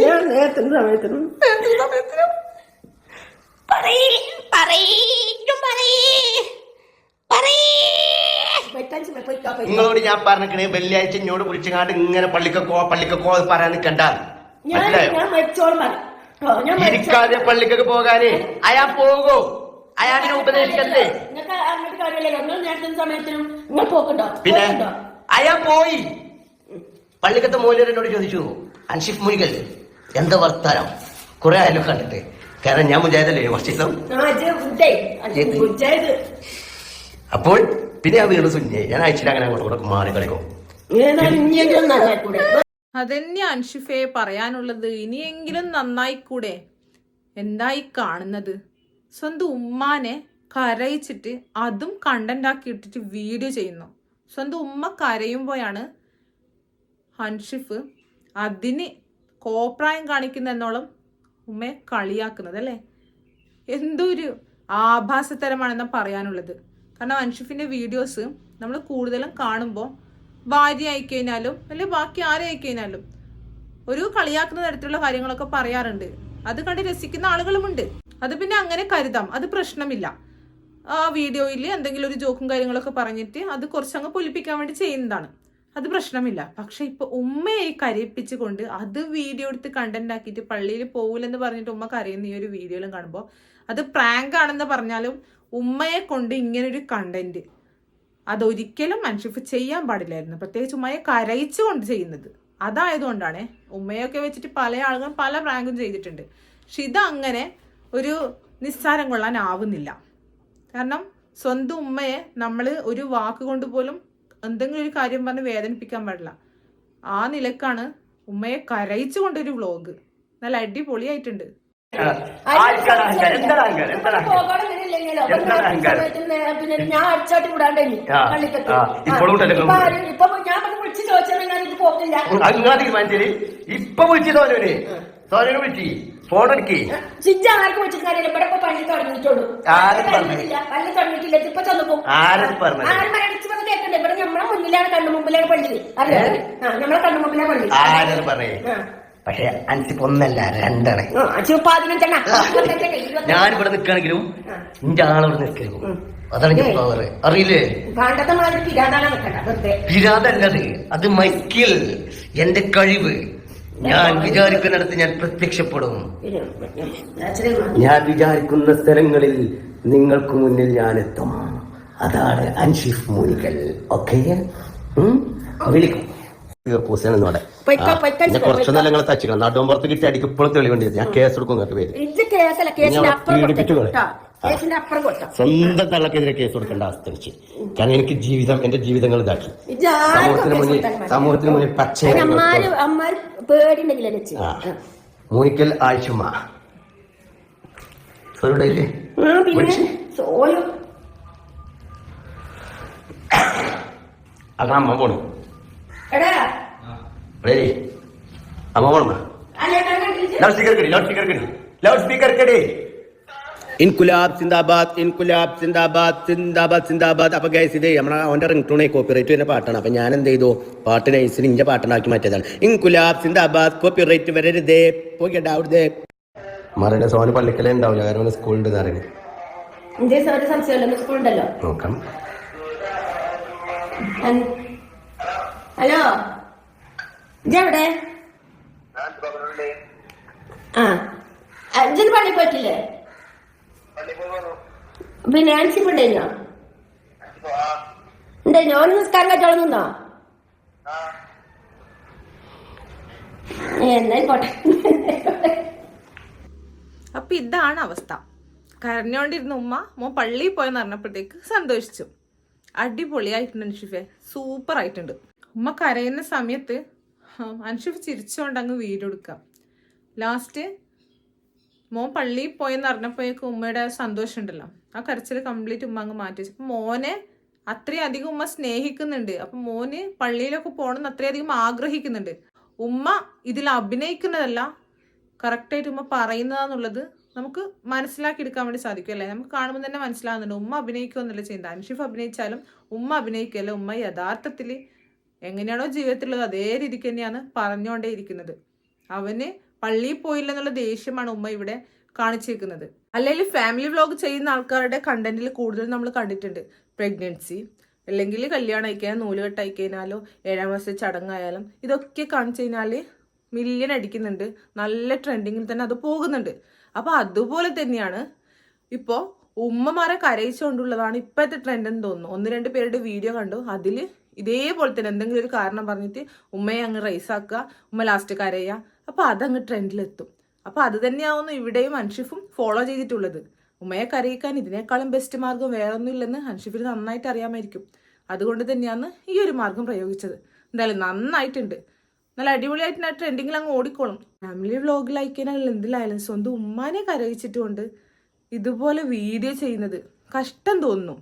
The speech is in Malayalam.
ഞാൻ നേരത്തെ സമയത്തിനും പറയും പറയ് പറയ്. നിങ്ങളോട് ഞാൻ പറഞ്ഞേ വെള്ളിയാഴ്ച ഇങ്ങോട്ട് വിളിച്ചങ്ങാണ്ട് ഇങ്ങനെ പള്ളിക്കോ പള്ളിക്കോ പറയാൻ നിൽക്കണ്ട ഇരിക്കാതെ പള്ളിക്കൊക്കെ പോകാന് അയാൾ പോകോ. അയാളിനെ ഉപദേശിക്കല്ലേ പിന്നെ അയാ അയാൾ പോയി. പള്ളിക്കത്തെ മോലിയോട് ചോദിച്ചു അൻഷിഫ് മുനികൽ എന്താ വർത്താനം? കുറെ ആയാലും കണ്ടിട്ട്. കാരണം ഞാൻ മുജാഹിദല്ലേ കുറച്ച് ദിവസം. അത് അപ്പോൾ പിന്നെ ആ വീട് സുഞ്ഞേ. ഞാൻ അയച്ചിട്ട് അങ്ങനെ അങ്ങോട്ട് കൂടെ മാറി കളിക്കും. അതന്നെ അൻഷിഫയെ പറയാനുള്ളത്. ഇനിയെങ്കിലും നന്നായി കൂടെ എന്തായി കാണുന്നത്? സ്വന്തം ഉമ്മാനെ കരയിച്ചിട്ട് അതും കണ്ടന്റ് ആക്കി ഇട്ടിട്ട് വീഡിയോ ചെയ്യുന്നു. സ്വന്തം ഉമ്മ കരയുമ്പോഴാണ് അൻഷിഫ് അതിന് കോപ്രായം കാണിക്കുന്ന എന്നോളം ഉമ്മയെ കളിയാക്കുന്നത് അല്ലേ? എന്തോ ഒരു ആഭാസതരമാണെന്നാ പറയാനുള്ളത്. കാരണം അൻഷിഫിന്റെ വീഡിയോസ് നമ്മൾ കൂടുതലും കാണുമ്പോൾ ഭാര്യ ആയിക്കഴിഞ്ഞാലും അല്ലെങ്കിൽ ബാക്കി ആരെ ആയിക്കഴിഞ്ഞാലും ഒരു കളിയാക്കുന്ന തരത്തിലുള്ള കാര്യങ്ങളൊക്കെ പറയാറുണ്ട്. അത് കണ്ട് രസിക്കുന്ന ആളുകളുമുണ്ട്. അത് പിന്നെ അങ്ങനെ കരുതാം. അത് പ്രശ്നമില്ല. ആ വീഡിയോയിൽ എന്തെങ്കിലും ഒരു ജോക്കും കാര്യങ്ങളൊക്കെ പറഞ്ഞിട്ട് അത് കുറച്ചങ്ങ് പൊലിപ്പിക്കാൻ വേണ്ടി ചെയ്യുന്നതാണ്. അത് പ്രശ്നമില്ല. പക്ഷെ ഇപ്പൊ ഉമ്മയെ കരയിപ്പിച്ചുകൊണ്ട് അത് വീഡിയോ എടുത്ത് കണ്ടന്റ് ആക്കിയിട്ട് പള്ളിയിൽ പോകില്ലെന്ന് പറഞ്ഞിട്ട് ഉമ്മ കരയുന്ന ഈ ഒരു വീഡിയോയിലും കാണുമ്പോൾ അത് പ്രാങ്ക് ആണെന്ന് പറഞ്ഞാലും ഉമ്മയെ കൊണ്ട് ഇങ്ങനൊരു കണ്ടന്റ് അതൊരിക്കലും മനുഷ്യഫ് ചെയ്യാൻ പാടില്ലായിരുന്നു. പ്രത്യേകിച്ച് ഉമ്മയെ കരയിച്ചുകൊണ്ട് ചെയ്യുന്നത്. അതായതുകൊണ്ടാണ് ഉമ്മയൊക്കെ വെച്ചിട്ട് പല ആളുകളും പല പ്രാങ്കും ചെയ്തിട്ടുണ്ട്. പക്ഷെ ഇതങ്ങനെ ഒരു നിസ്സാരം കൊള്ളാനാവുന്നില്ല കാരണം സ്വന്തം ഉമ്മയെ നമ്മൾ ഒരു വാക്ക് കൊണ്ട് പോലും എന്തെങ്കിലും ഒരു കാര്യം പറഞ്ഞ് വേദനിപ്പിക്കാൻ പാടില്ല. ആ നിലക്കാണ് ഉമ്മയെ കരയിച്ചു കൊണ്ടൊരു വ്ളോഗ് നല്ല അടിപൊളിയായിട്ടുണ്ട്. പിന്നെ ഞാൻ അടിച്ചാട്ടി വിടാണ്ടേനി ആ, പള്ളിക്കത്ത് ഇപ്പൊ ഞാൻ വിളിച്ച് ചോദിച്ചാൽ ഞാൻ ഇത് പോക്കില്ല അങ്ങനെ തീരുമാനിച്ചത് ഇപ്പൊ വിളിച്ചു ഫോൺ എടുക്കി ചിഞ്ച ആർക്ക് വിളിച്ചിട്ട് കാര്യമില്ല ഇവിടെ പള്ളി തുടങ്ങിയിട്ടുള്ളൂ ആരും പള്ളി? തുടങ്ങിയിട്ടില്ല. ഇപ്പൊ ചെന്നപ്പോ ആരും പറഞ്ഞ് മുന്നിലാണ് കണ്ണു മുമ്പിലാണ് പള്ളി അറിയാം? നമ്മളെ കണ്ണു മുമ്പിലാണ് പള്ളി ആരും പറയേ? ആ. പക്ഷെ അൻസിപ്പ് ഒന്നല്ല രണ്ടണ. ഞാൻ ഇവിടെ നിൽക്കുകയാണെങ്കിലും ഇന്റെ ആളിവിടെ നിൽക്കലും അതാണ് പവർ അറിയില്ലേ? പിരാതല്ലത് അത് മൈക്കിൽ എന്റെ കഴിവ്. ഞാൻ വിചാരിക്കുന്നിടത്ത് ഞാൻ പ്രത്യക്ഷപ്പെടും. ഞാൻ വിചാരിക്കുന്ന സ്ഥലങ്ങളിൽ നിങ്ങൾക്ക് മുന്നിൽ ഞാൻ എത്തും അതാണ് അൻഷിഫ് മൂലിക്കൽ ഓക്കെ വിളിക്കും. ഞാൻ കുറച്ച്. നിലങ്ങൾ തച്ചിക്കണം. നടുമ്പുറത്ത് കിട്ടി അടിക്ക് ഇപ്പോഴും തെളിവേണ്ടി. ഞാൻ കേസ് എടുക്കും കേട്ടോ? പേര് സ്വന്തം തള്ളക്കെതിരെ കേസ് കൊടുക്കേണ്ട അവസ്ഥ വെച്ച് കാരണം എനിക്ക് ജീവിതം എന്റെ ജീവിതങ്ങൾ ഇതാക്കി. സമൂഹത്തിന് മുന്നിൽ സമൂഹത്തിന് മുന്നിൽ പച്ച. മൂനിക്കൽ ആഴ്ചമാ പിന്നെ? സോയോ അതാ അമ്മ പോണു. റെഡി. അമ്മ പോണ ലൗഡ് സ്പീക്കർ കിട്ടി ലൗഡ് സ്പീക്കർ കിട്ടി ലൗഡ് സ്പീക്കർ കിട്ടി ഇൻകുലാബ് സിന്ദാബാദ് ഇൻകുലാബ് സിന്ദാബാദ് സിന്ദാബാദ് സിന്ദാബാദ്. അപ്പൊ ഗൈസ് ഇത് നമ്മളെ അവന്റെ റിംഗ് ടൂണെ കോപ്പിറൈറ്റ് വരുന്ന പാട്ടാണ്. അപ്പൊ ഞാൻ എന്ത് ചെയ്തു? പാട്ട് നൈസിന് ഇഞ്ച പാട്ടനാക്കി മാറ്റിയതാണ്. ഇൻകുലാബ് സിന്ദാബാദ് കോപ്പിറൈറ്റ് വരരുതേ. പോകട്ടെ അവിടുത്തെ. സോന സോന് പള്ളിക്കലേ ഉണ്ടാവില്ല. കാരണം സ്കൂളുണ്ട് നോക്കാം. ഹലോ ഇതെവിടെ ആ അഞ്ചിന് പള്ളി പറ്റില്ലേ പിന്നെ ആൻസിപ്പ് ഉണ്ടായിരുന്നോ ഉണ്ടായിരുന്നോ ഒരു നിസ്കാരം കച്ചവടം എന്നായിക്കോട്ടെ. അപ്പൊ ഇതാണ് അവസ്ഥ. കരഞ്ഞോണ്ടിരുന്ന ഉമ്മ മോ പള്ളിയിൽ പോയെന്ന് പറഞ്ഞപ്പോഴത്തേക്ക് സന്തോഷിച്ചു. അടിപൊളിയായിട്ടുണ്ട് അൻഷിഫെ. സൂപ്പർ ആയിട്ടുണ്ട് ഉമ്മ കരയുന്ന സമയത്ത് അൻഷിഫ് ചിരിച്ചുകൊണ്ട് അങ്ങ് വീഡിയോ എടുക്കാം. ലാസ്റ്റ് മോൻ പള്ളിയിൽ പോയെന്ന് അറിഞ്ഞപ്പോഴേക്കും ഉമ്മയുടെ സന്തോഷം ഉണ്ടല്ലോ. ആ കരച്ചിൽ കംപ്ലീറ്റ് ഉമ്മ അങ്ങ് മാറ്റി വെച്ചു. മോനെ അത്രയും അധികം ഉമ്മ സ്നേഹിക്കുന്നുണ്ട്. അപ്പൊ മോന് പള്ളിയിലൊക്കെ പോകണമെന്ന് അത്രയധികം ആഗ്രഹിക്കുന്നുണ്ട്. ഉമ്മ ഇതിൽ അഭിനയിക്കുന്നതല്ല കറക്റ്റായിട്ട് ഉമ്മ പറയുന്നതാന്നുള്ളത് നമുക്ക് മനസ്സിലാക്കി എടുക്കാൻ വേണ്ടി സാധിക്കും അല്ലേ? നമുക്ക് കാണുമ്പോൾ തന്നെ മനസ്സിലാകുന്നുണ്ട് ഉമ്മ അഭിനയിക്കുമെന്നല്ല ചെയ്യുന്നത് അൻഷിഫ് അഭിനയിച്ചാലും ഉമ്മ അഭിനയിക്കുകയല്ല. ഉമ്മ യഥാർത്ഥത്തിൽ എങ്ങനെയാണോ ജീവിതത്തിലുള്ളത് അതേ രീതിക്ക് തന്നെയാണ് പറഞ്ഞുകൊണ്ടേ ഇരിക്കുന്നത്. അവന് പള്ളിയിൽ പോയില്ല എന്നുള്ള ദേഷ്യമാണ് ഉമ്മ ഇവിടെ കാണിച്ചിരിക്കുന്നത് അല്ലെങ്കിൽ ഫാമിലി വ്ലോഗ് ചെയ്യുന്ന ആൾക്കാരുടെ കണ്ടന്റിൽ കൂടുതൽ നമ്മൾ കണ്ടിട്ടുണ്ട്. പ്രഗ്നൻസി അല്ലെങ്കിൽ കല്യാണം അയക്കാൻ നൂലുകെട്ട് അയക്കാനാലോ ഏഴാം മാസത്തെ ചടങ്ങായാലും ഇതൊക്കെ കാണിച്ചു കഴിഞ്ഞാൽ മില്യൺ അടിക്കുന്നുണ്ട്. നല്ല ട്രെൻഡിങ്ങിൽ തന്നെ അത് പോകുന്നുണ്ട്. അപ്പോൾ അതുപോലെ തന്നെയാണ് ഇപ്പോ ഉമ്മമാരെ കരയിച്ചുകൊണ്ടുള്ളതാണ് ഇപ്പോഴത്തെ ട്രെൻഡ് എന്ന് തോന്നുന്നു. ഒന്ന് രണ്ട് പേരുടെ വീഡിയോ കണ്ടു. അതിൽ ഇതേപോലെ തന്നെ എന്തെങ്കിലും ഒരു കാരണം പറഞ്ഞിട്ട് ഉമ്മയെ അങ്ങ് റൈസാക്കുക ഉമ്മ ലാസ്റ്റ് കരയുക. അപ്പോൾ അതങ്ങ് ട്രെൻഡിലെത്തും അപ്പോൾ അത് തന്നെയാവുന്നു ഇവിടെയും അൻഷിഫും ഫോളോ ചെയ്തിട്ടുള്ളത്. ഉമ്മയെ കരയിക്കാൻ ഇതിനേക്കാളും ബെസ്റ്റ് മാർഗം വേറൊന്നും ഇല്ലെന്ന് അൻഷിഫിന് നന്നായിട്ട് അറിയാമായിരിക്കും. അതുകൊണ്ട് തന്നെയാണ് ഈ ഒരു മാർഗം പ്രയോഗിച്ചത്. എന്തായാലും നന്നായിട്ടുണ്ട്. നല്ല അടിപൊളിയായിട്ട് ആ ട്രെൻഡിങ്ങിൽ അങ്ങ് ഓടിക്കോളും. ഫാമിലി വ്ളോഗിൽ അയക്കാനായാലും എന്തിലായാലും സ്വന്തം ഉമ്മാനെ കരയിച്ചിട്ടുകൊണ്ട് ഇതുപോലെ വീഡിയോ ചെയ്യുന്നത് കഷ്ടം തോന്നുന്നു.